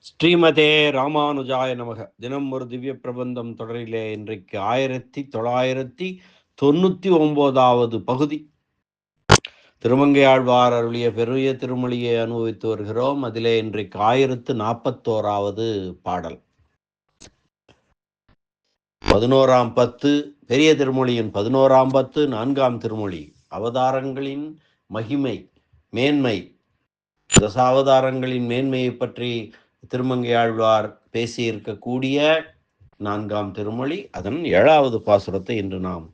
ஸ்ரீமதே ராமானுஜாய நமக. தினம் ஒரு திவ்ய பிரபந்தம் தொடரிலே இன்றைக்கு ஆயிரத்தி தொள்ளாயிரத்தி தொண்ணூத்தி ஒன்பதாவது பகுதி. திருமங்கையாழ்வார் அருளிய பெரிய திருமொழியை அனுபவித்து வருகிறோம். அதிலே இன்றைக்கு ஆயிரத்து நாற்பத்தோராவது பாடல். பதினோராம் பத்து பெரிய திருமொழியின் பதினோராம் பத்து நான்காம் திருமொழி. அவதாரங்களின் மகிமை மேன்மை. தசாவதாரங்களின் மேன்மையை பற்றி திருமங்கையாழ்வார் பேசியிருக்கக்கூடிய நான்காம் திருமொழி அதன் ஏழாவது பாசுரத்தை இன்று நாம்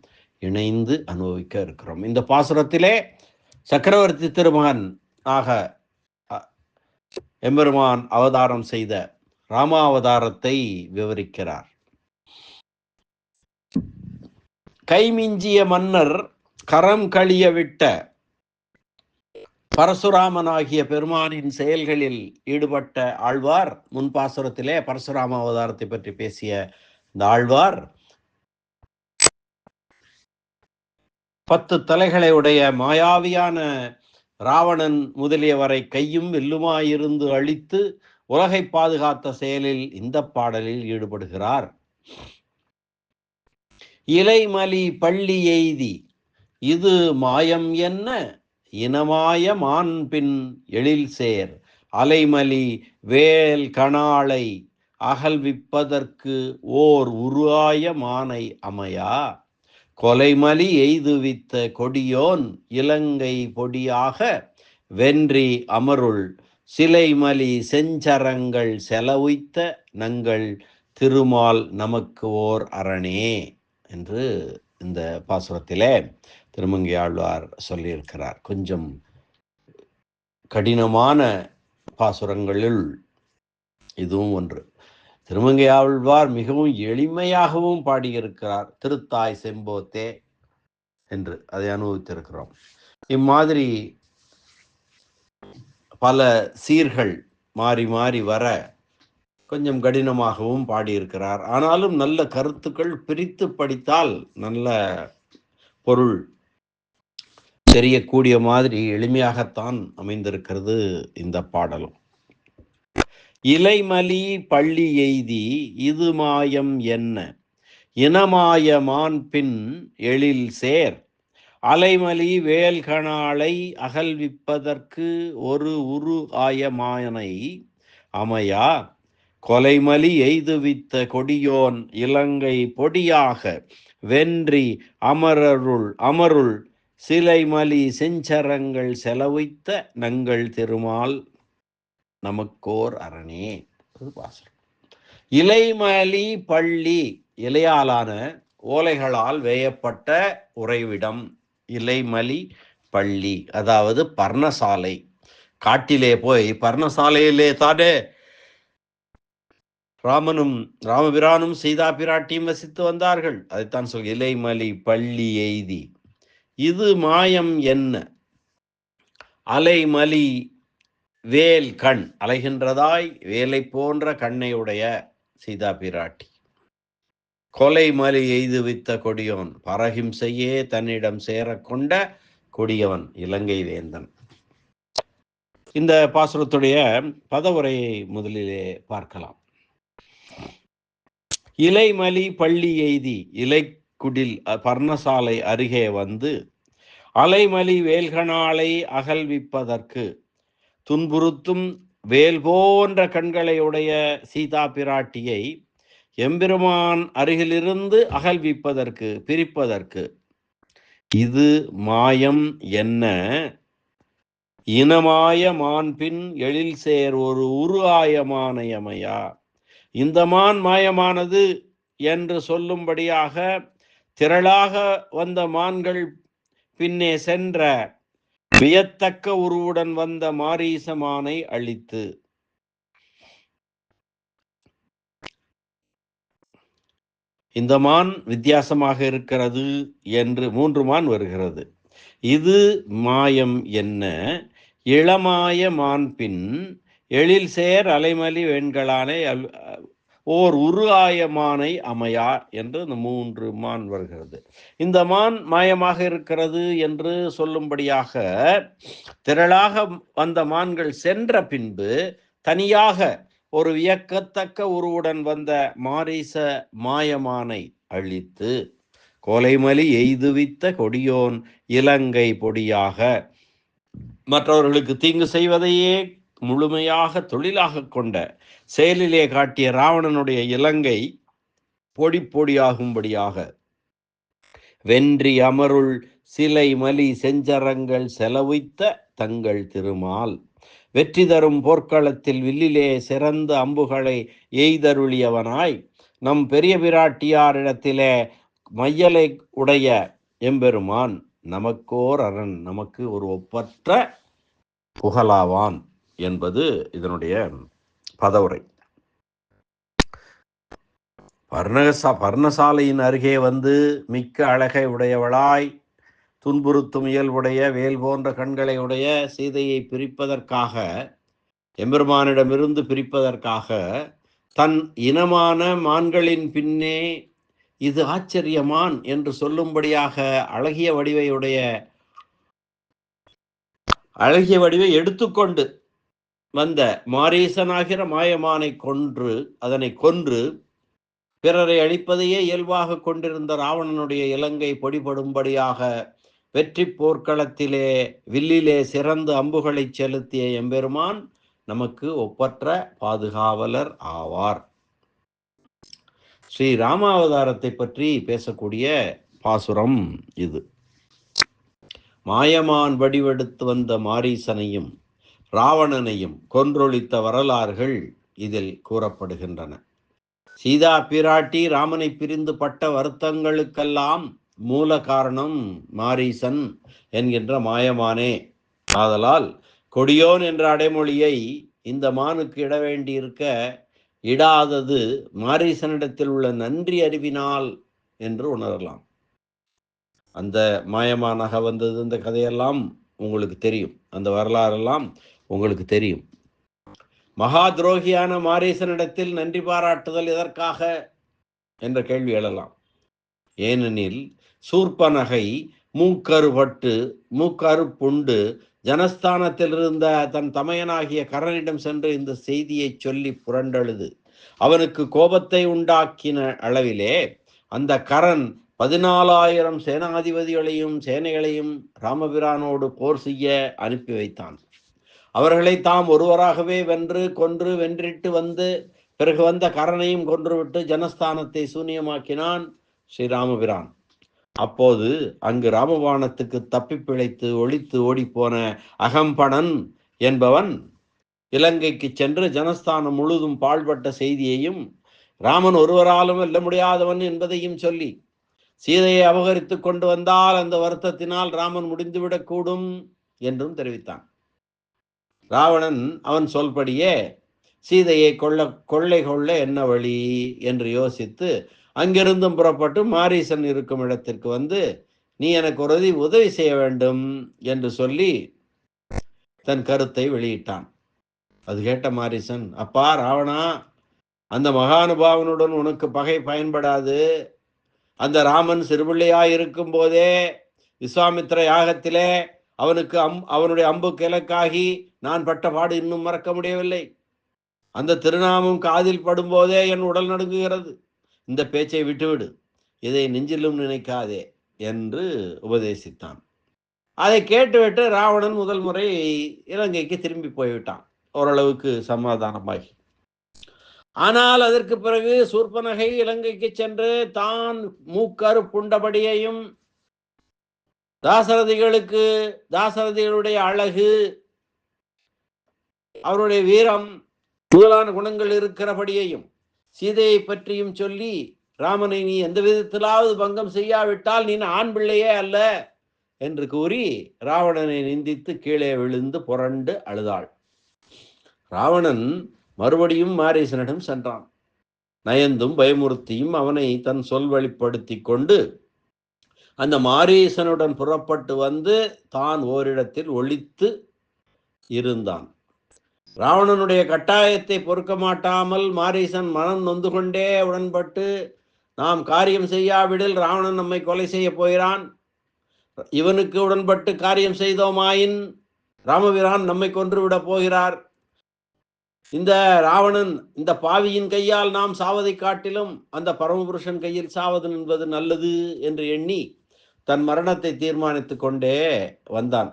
இணைந்து அனுபவிக்க இருக்கிறோம். இந்த பாசுரத்திலே சக்கரவர்த்தி திருமகன் ஆக எம்பெருமான் அவதாரம் செய்த ராமாவதாரத்தை விவரிக்கிறார். கைமிஞ்சிய மன்னர் கரம் கழிய விட்ட பரசுராமனாகிய பெருமானின் செயல்களில் ஈடுபட்ட ஆழ்வார் முன்பாசுரத்திலே பரசுராம அவதாரத்தை பற்றி பேசிய இந்த ஆழ்வார் பத்து தலைகளை உடைய மாயாவியான ராவணன் முதலியவரை கையும் வெல்லுமாயிருந்து அழித்து உலகை பாதுகாத்த செயலில் இந்த பாடலில் ஈடுபடுகிறார். இலைமலி பள்ளி எய்தி இது மாயம் என்ன? இனமாய மாண்பின் எழில் சேர் அலைமலி வேல் கணாளை அகல்விப்பதற்கு ஓர் உருவாய மானை அமையா? கொலைமலி எய்துவித்த கொடியோன் இலங்கை பொடியாக வென்றி அமருள் சிலைமலி செஞ்சரங்கள் செலவுய்த்த நங்கள் திருமால் நமக்கு ஓர் அரணே என்று இந்த பாசுரத்திலே திருமங்கை ஆழ்வார் சொல்லியிருக்கிறார். கொஞ்சம் கடினமான பாசுரங்களில் இதுவும் ஒன்று. திருமங்கை ஆழ்வார் மிகவும் எளிமையாகவும் பாடியிருக்கிறார். திருத்தாய் செம்போத்தே என்று அதை அனுபவித்திருக்கிறோம். இம்மாதிரி பல சீர்கள் மாறி மாறி வர கொஞ்சம் கடினமாகவும் பாடியிருக்கிறார். ஆனாலும் நல்ல கருத்துக்கள் பிரித்து படித்தால் நல்ல பொருள் தெரியக்கூடிய மாதிரி எளிமையாகத்தான் அமைந்திருக்கிறது இந்த பாடலும். இலைமலி பள்ளி எய்தி இது மாயம் என்ன? இனமாயமான் பின் எழில் சேர். அலைமலி வேல்கணாளை அகல்விப்பதற்கு ஒரு உரு ஆயமாயனை அமையா? கொலைமலி எய்துவித்த கொடியோன் இலங்கை பொடியாக வென்றி அமரருள் அமருள் சிலைமலி செஞ்சரங்கள் செலவைத்த நங்கள் திருமால் நமக்கோர் அரணே பாசனம் இலைமலி பள்ளி இலையாலான ஓலைகளால் வேயப்பட்ட உறைவிடம் இலைமலி பள்ளி அதாவது பர்ணசாலை. காட்டிலே போய் பர்ணசாலையிலே தானே ராமனும் ராமபிரானும் சீதா பிராட்டியும் வசித்து வந்தார்கள். அதைத்தான் சொல் இலைமலி பள்ளி எய்தி. இது மாயம் என்ன? அலைமலி வேல் கண். அலைகின்றதாய் வேலை போன்ற கண்ணையுடைய சீதா பிராட்டி. கொலை மலி எய்து வித்த கொடியோன். பரஹிம்சையே தன்னிடம் சேரக்கொண்ட கொடியவன் இலங்கை வேந்தன். இந்த பாசுரத்துடைய பதவுரையை முதலிலே பார்க்கலாம். இலைமலி பள்ளி எய்தி இலை குடில் பர்ணசாலை அருகே வந்து அலைமலி வேல்கனாலை அகல்விப்பதற்கு துன்புறுத்தும் வேல் போன்ற கண்களையுடைய சீதா பிராட்டியை எம்பெருமான் அருகிலிருந்து அகல்விப்பதற்கு பிரிப்பதற்கு. இது மாயம் என்ன? இனமாய மான்பின் எழில் சேர் ஒரு உரு இந்த மான் மாயமானது என்று சொல்லும்படியாக திரளாக வந்த மான்கள் பின்னே சென்ற வியத்தக்க உருவுடன் வந்த மாரீசமானை அழித்து. இந்த மான் வித்தியாசமாக இருக்கிறது என்று மூன்று மான் வருகிறது. இது மாயம் என்ன? இளமாய மான்பின் எழில் சேர் அலைமலி வெண்களானை ஓர் உரு ஆயமானை அமையா என்று இந்த மூன்று மான் வருகிறது. இந்த மான் மாயமாக இருக்கிறது என்று சொல்லும்படியாக திரளாக வந்த மான்கள் சென்ற பின்பு தனியாக ஒரு வியக்கத்தக்க உருவுடன் வந்த மாரிச மாயமானை அழித்து கொலைமலி எய்துவித்த கொடியோன் இலங்கை பொடியாக மற்றவர்களுக்கு தீங்கு செய்வதையே முழுமையாக தொழிலாக கொண்ட செயலிலே காட்டிய ராவணனுடைய இலங்கை பொடி பொடியாகும்படியாக. வென்றி அமருள் சிலை மலி செஞ்சரங்கள் செலவித்த தங்கள் திருமால். வெற்றி தரும் போர்க்களத்தில் வில்லிலே சிறந்த அம்புகளை எய்தருளியவனாய் நம் பெரிய பிராட்டியாரிடத்திலே மையலை உடைய எம்பெருமான் நமக்கோர் அரண் நமக்கு ஒரு ஒப்பற்ற புகழாவான். என்பது இதனுடைய பதவுரை. பர்ணகசா பர்ணசாலையின் அருகே வந்து மிக்க அழகை உடையவளாய் துன்புறுத்தும் இயல்புடைய வேல் போன்ற கண்களை உடைய சீதையை பிரிப்பதற்காக எம்பெருமானிடமிருந்து பிரிப்பதற்காக தன் இனமான மான்களின் பின்னே இது ஆச்சரியமான் என்று சொல்லும்படியாக அழகிய வடிவையுடைய அழகிய வடிவை எடுத்துக்கொண்டு வந்த மாரீசனாகிற மாயமானை கொன்று அதனை கொன்று பிறரை அழிப்பதையே இயல்பாக கொண்டிருந்த ராவணனுடைய இலங்கை பொடிபடும்படியாக வெற்றி போர்க்களத்திலே வில்லிலே சிறந்து அம்புகளை செலுத்திய எம்பெருமான் நமக்கு ஒப்பற்ற பாதுகாவலர் ஆவார். ஸ்ரீ ராமாவதாரத்தை பற்றி பேசக்கூடிய பாசுரம் இது. மாயமான் வடிவெடுத்து வந்த மாரீசனையும் ராவணனையும் கொன்றொழித்த வரலாறுகள் இதில் கூறப்படுகின்றன. சீதா பிராட்டி ராமனை பிரிந்து பட்ட வருத்தங்களுக்கெல்லாம் மூல காரணம் மாரீசன் என்கின்ற மாயமானே. ஆதலால் கொடியோன் என்ற அடைமொழியை இந்த மானுக்கு இட வேண்டியிருக்க இடாதது மாரீசனிடத்தில் உள்ள நன்றி அறிவினால் என்று உணரலாம். அந்த மாயமானாக வந்தது இந்த கதையெல்லாம் உங்களுக்கு தெரியும். அந்த வரலாறெல்லாம் உங்களுக்கு தெரியும். மகா துரோகியான மாரீசனிடத்தில் நன்றி பாராட்டுதல் எதற்காக? என்ற கேள்வி எழலாம். ஏனெனில் சூர்பனகை மூக்கருபட்டு மூக்கருப்புண்டு ஜனஸ்தானத்தில் இருந்த தன் தமையனாகிய கரனிடம் சென்று இந்த செய்தியை சொல்லி புரண்டழுது. அவனுக்கு கோபத்தை உண்டாக்கின அளவிலே அந்த கரன் பதினாலாயிரம் சேனாதிபதிகளையும் சேனைகளையும் ராமபிரானோடு போர் செய்ய அனுப்பி வைத்தான். அவர்களை தாம் ஒருவராகவே வென்று கொன்று வென்றிட்டு வந்து பிறகு வந்த கரணையும் கொன்றுவிட்டு ஜனஸ்தானத்தை சூன்யமாக்கினான் ஸ்ரீராமபிரான். அப்போது அங்கு ராமபாணத்துக்கு தப்பி பிழைத்து ஒளித்து ஓடிப்போன அகம்பணன் என்பவன் இலங்கைக்கு சென்று ஜனஸ்தானம் முழுதும் பாழ்பட்ட செய்தியையும் ராமன் ஒருவராலும் வெல்ல முடியாதவன் என்பதையும் சொல்லி சீதையை அபகரித்து கொண்டு வந்தால் அந்த வருத்தத்தினால் ராமன் முடிந்துவிடக்கூடும் என்றும் தெரிவித்தான். ராவணன் அவன் சொல்படியே சீதையை கொள்ள கொள்ளை கொள்ள என்ன வழி? என்று யோசித்து அங்கிருந்தும் புறப்பட்டு மாரீசன் இருக்கும் இடத்திற்கு வந்து நீ எனக்கு உறுதி உதவி செய்ய வேண்டும் என்று சொல்லி தன் கருத்தை வெளியிட்டான். அது கேட்ட மாரீசன் அப்பா ராவணா அந்த மகானுபாவனுடன் உனக்கு பகை பயன்படாது. அந்த ராமன் சிறுபிள்ளையாய் இருக்கும் போதே விஸ்வாமித்திர யாகத்திலே அவனுக்கு அம் அவனுடைய அம்பு கிழக்காகி நான் பட்ட பாடு இன்னும் மறக்க முடியவில்லை. அந்த திருநாமம் காதில் படும்போதே என் உடல் நடுங்குகிறது. இந்த பேச்சை விட்டுவிடு. இதை நெஞ்சிலும் நினைக்காதே என்று உபதேசித்தான். அதை கேட்டுவிட்டு ராவணன் முதல் முறை இலங்கைக்கு திரும்பி போய்விட்டான். ஓரளவுக்கு சமாதானமாகி. ஆனால் அதற்கு பிறகு சூர்பனகை இலங்கைக்கு சென்று தான் மூக்கரு புண்டபடியையும் தாசரதிகளுக்கு தாசரதிகளுடைய அழகு அவருடைய வீரம் முதலான குணங்கள் இருக்கிறபடியையும் சீதையை பற்றியும் சொல்லி ராமனை நீ எந்த விதத்திலாவது பங்கம் செய்யாவிட்டால் நீ ஆண் பிள்ளையே அல்ல என்று கூறி ராவணனை நிந்தித்து கீழே விழுந்து புரண்டு அழுதாள். ராவணன் மறுபடியும் மாரீசனிடம் சென்றான். நயந்தும் பயமுறுத்தியும் அவனை தன் சொல் வழிப்படுத்தி கொண்டு அந்த மாரீசனுடன் புறப்பட்டு வந்து தான் ஓரிடத்தில் ஒழித்து இருந்தான். ராவணனுடைய கட்டாயத்தை பொறுக்க மாட்டாமல் மாரீசன் மனம் நொந்து கொண்டே உடன்பட்டு நாம் காரியம் செய்யாவிடில் ராவணன் நம்மை கொலை செய்ய போகிறான். இவனுக்கு உடன்பட்டு காரியம் செய்தோமாயின் ராமபிரான் நம்மை கொன்று விட போகிறார். இந்த ராவணன் இந்த பாவியின் கையால் நாம் சாவதை காட்டிலும் அந்த பரமபுருஷன் கையில் சாவது என்பது நல்லது என்று எண்ணி தன் மரணத்தை தீர்மானித்து கொண்டே வந்தான்.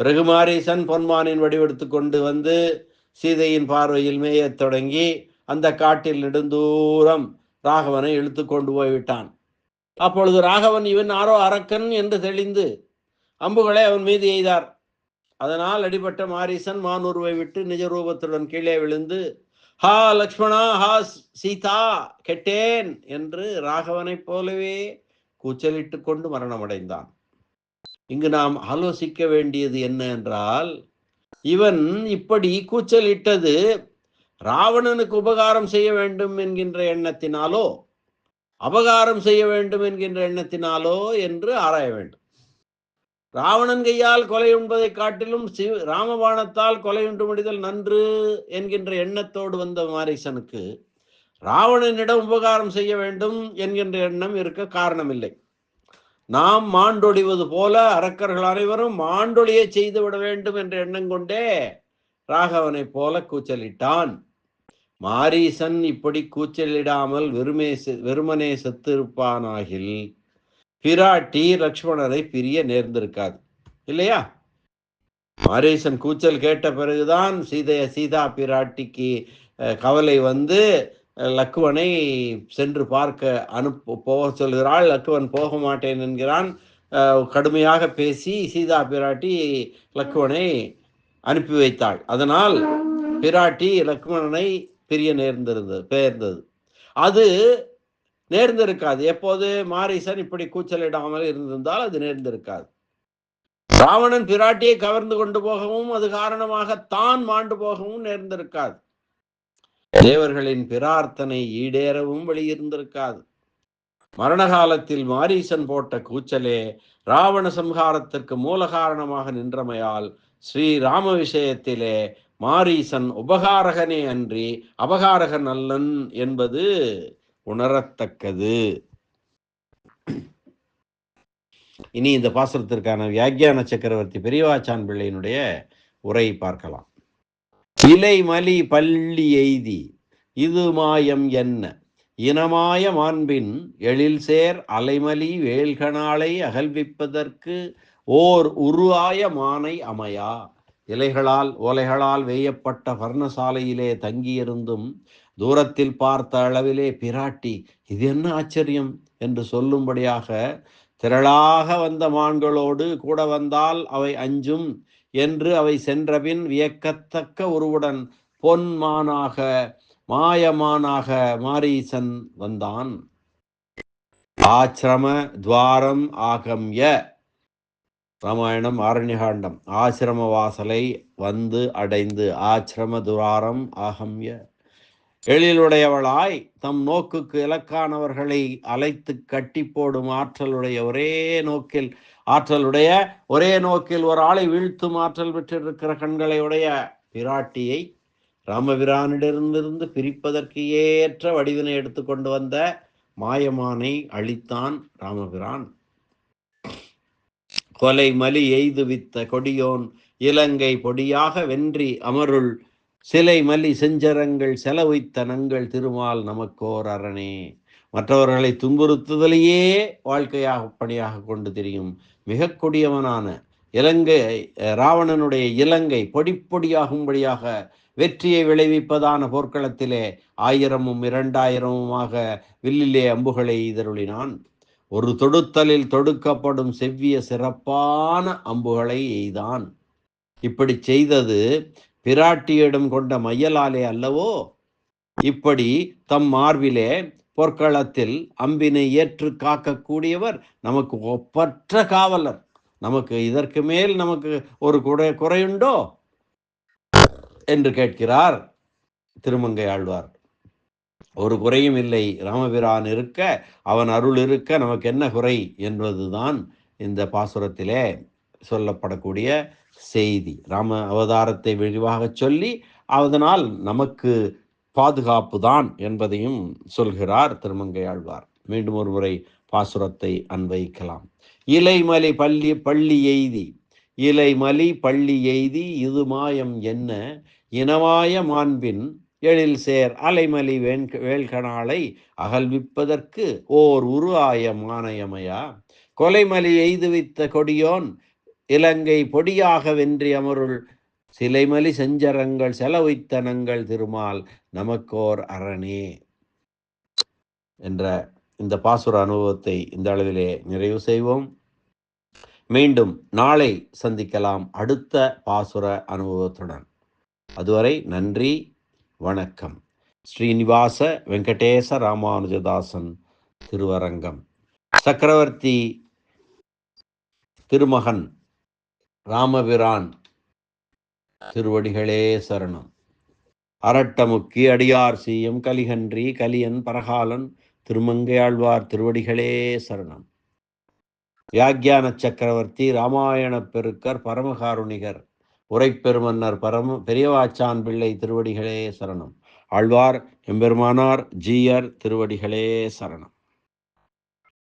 பிறகு மாரீசன் பொன்மானின் வடிவெடுத்து கொண்டு வந்து சீதையின் பார்வையில் மேயத் தொடங்கி அந்த காட்டில் நெடுந்தூரம் ராகவனை இழுத்து கொண்டு போய்விட்டான். அப்பொழுது ராகவன் இவன் ஆரோ அரக்கன் என்று தெளிந்து அம்புகளை அவன் மீது எய்தார். அதனால் அடிபட்ட மாரீசன் மானூர்வை விட்டு நிஜ ரூபத்துடன் கீழே விழுந்து ஹா லக்ஷ்மணா ஹா சீதா கெட்டேன் என்று ராகவனைப் போலவே கூச்சலிட்டு கொண்டு மரணமடைந்தான். இங்கு நாம் ஆலோசிக்க வேண்டியது என்ன என்றால் இவன் இப்படி கூச்சலிட்டது ராவணனுக்கு உபகாரம் செய்ய வேண்டும் என்கின்ற எண்ணத்தினாலோ அபகாரம் செய்ய வேண்டும் என்கின்ற எண்ணத்தினாலோ என்று ஆராய வேண்டும். ராவணன் கையால் கொலை உண்பதை காட்டிலும் சிவ ராமபாணத்தால் கொலை உண்டு முடிதல் நன்று என்கின்ற எண்ணத்தோடு வந்த மாரீசனுக்கு ராவணனிடம் உபகாரம் செய்ய வேண்டும் என்கின்ற எண்ணம் இருக்க காரணமில்லை. நாம் மாண்டொழிவது போல அரக்கர்கள் அனைவரும் மாண்டொழியை செய்துவிட வேண்டும் என்ற எண்ணம் கொண்டே ராகவனைப் போல கூச்சலிட்டான். மாரீசன் இப்படி கூச்சலிடாமல் வெறுமே செ- வெறுமனே செத்திருப்பானாகில் பிராட்டி லக்ஷ்மணரை பிரிய நேர்ந்திருக்காது. இல்லையா? மாரீசன் கூச்சல் கேட்ட பிறகுதான் சீதைய சீதா பிராட்டிக்கு கவலை வந்து லக்குவனை சென்று பார்க்க அனுப்ப போக சொல்கிறாள் லக்குவன் போக மாட்டேன் என்கிறான். கடுமையாக பேசி சீதா பிராட்டி லக்குவனை அனுப்பி வைத்தாள். அதனால் பிராட்டி லக்ஷ்மணனை பிரிய நேர்ந்திருந்தது பெயர்ந்தது. அது நேர்ந்திருக்காது. எப்போது மாரீசன் இப்படி கூச்சலிடாமல் இருந்திருந்தால் அது நேர்ந்திருக்காது. ராவணன் பிராட்டியை கவர்ந்து கொண்டு போகவும் அது காரணமாக தான் மாண்டு போகவும் நேர்ந்திருக்காது. தேவர்களின் பிரார்த்தனை ஈடேறவும் வெளியிருந்திருக்காது மரண காலத்தில் மாரீசன் போட்ட கூச்சலே ராவண சம்ஹாரத்திற்கு மூல காரணமாக நின்றமையால் ஸ்ரீ ராம விஷயத்திலே மாரீசன் உபகாரகனே அன்றி அபகாரகன் அல்லன் என்பது உணரத்தக்கது. இனி இந்த பாசனத்திற்கான வியாக்கியான சக்கரவர்த்தி பெரியவாச்சான் பிள்ளையினுடைய உரை பார்க்கலாம். இலைமலி பள்ளி எய்தி இது மாயம் என்ன? இனமாய மாண்பின் எழில் சேர் அலைமலி வேல்கணாலை அகல்விப்பதற்கு ஓர் உருவாய மானை அமையா? இலைகளால் ஓலைகளால் வேயப்பட்ட வர்ணசாலையிலே தங்கியிருந்தும் தூரத்தில் பார்த்த அளவிலே பிராட்டி இது என்ன ஆச்சரியம்? என்று சொல்லும்படியாக திரளாக வந்த மான்களோடு கூட வந்தால் அவை அஞ்சும் என்று அவை சென்றபின் வியக்கத்தக்க உருவுடன் பொன்மானாக மாயமானாக மாரீசன் வந்தான். ஆசிரம துவாரம் ஆகம்ய. ராமாயணம் ஆரண்யகாண்டம். ஆசிரம வாசலை வந்து அடைந்து ஆசிரம துவாரம் ஆகம்ய. எழிலுடையவளாய் தம் நோக்குக்கு இலக்கானவர்களை அழைத்து கட்டி போடும் ஆற்றலுடைய ஒரே நோக்கில் ஆற்றலுடைய ஒரே நோக்கில் ஒரு ஆளை வீழ்த்தும் ஆற்றல் பெற்றிருக்கிற கண்களை உடைய பிராட்டியை ராமபிரானிடமிருந்து பிரிப்பதற்கு ஏற்ற வடிவினை எடுத்துக்கொண்டு வந்த மாயமானை அழித்தான் ராமபிரான். கொலை மலி எய்து வித்த கொடியோன் இலங்கை பொடியாக வென்றி அமருள் சிலை மலி செஞ்சரங்கள் செலவைத்த நங்கள் திருமால் நமக்கோர் அரணே. மற்றவர்களை துன்புறுத்துதலையே வாழ்க்கையாக பணியாக கொண்டு தெரியும். மிக கொடியவனான இலங்கை ராவணனுடைய இலங்கை பொடிப்பொடியாகும்படியாக வெற்றியை விளைவிப்பதான போர்க்களத்திலே ஆயிரமும் இரண்டாயிரமுமாக வில்லிலே அம்புகளை எய்தருளினான் ஒரு தொடுத்தலில் தொடுக்கப்படும் செவ்விய சிறப்பான அம்புகளை எய்தான். இப்படி செய்தது பிராட்டியிடம் கொண்ட மையலாலே அல்லவோ? இப்படி தம் மார்பிலே பொற்களத்தில் அம்பினை ஏற்று காக்கக்கூடியவர் நமக்கு ஒப்பற்ற காவலர். நமக்கு இதற்கு மேல் நமக்கு ஒரு குறை குறையுண்டோ? என்று கேட்கிறார் திருமங்கை ஆழ்வார். ஒரு குறையும் இல்லை. ராமபிரான் இருக்க அவன் அருள் இருக்க நமக்கு என்ன குறை என்பதுதான் இந்த பாசுரத்திலே சொல்லப்படக்கூடிய செய்தி. ராம அவதாரத்தை விரிவாக சொல்லி அதனால் நமக்கு பாதுகாப்பு தான் என்பதையும் சொல்கிறார் திருமங்கை ஆழ்வார். மீண்டும் ஒரு முறை பாசுரத்தை அன்வைக்கலாம் இலைமலி பள்ளி பள்ளி எய்தி. இலைமலி பள்ளி எய்தி இது மாயம் என்ன? இனவாய மாண்பின் எழில் சேர் அலைமலி வேண் வேல்கணாலை அகல்விப்பதற்கு ஓர் உருவாய மானயமையா? கொலைமலி எய்துவித்த கொடியோன் இலங்கை பொடியாக வென்றி அமருள் சிலைமலி செஞ்சரங்கள் செலவைத்தனங்கள் திருமால் நமக்கோர் அரணே. என்ற இந்த பாசுர அனுபவத்தை இந்த அளவிலே நிறைவு செய்வோம். மீண்டும் நாளை சந்திக்கலாம் அடுத்த பாசுர அனுபவத்துடன். அதுவரை நன்றி வணக்கம். ஸ்ரீனிவாச வெங்கடேச ராமானுஜதாசன் திருவரங்கம். சக்கரவர்த்தி திருமகன் ராமபிரான் திருவடிகளே சரணம். அரட்டமுக்கி அடியார் சீயம் கலிகன்றி கலியன் பரகாலன் திருமங்கையாழ்வார் திருவடிகளே சரணம். வியாக்கியான சக்கரவர்த்தி ராமாயண பெருக்கர் பரமகாருணிகர் உரைப்பெருமன்னர் பரம பெரியவாச்சான் பிள்ளை திருவடிகளே சரணம். ஆழ்வார் எம்பெருமானார் ஜீயர் திருவடிகளே சரணம்.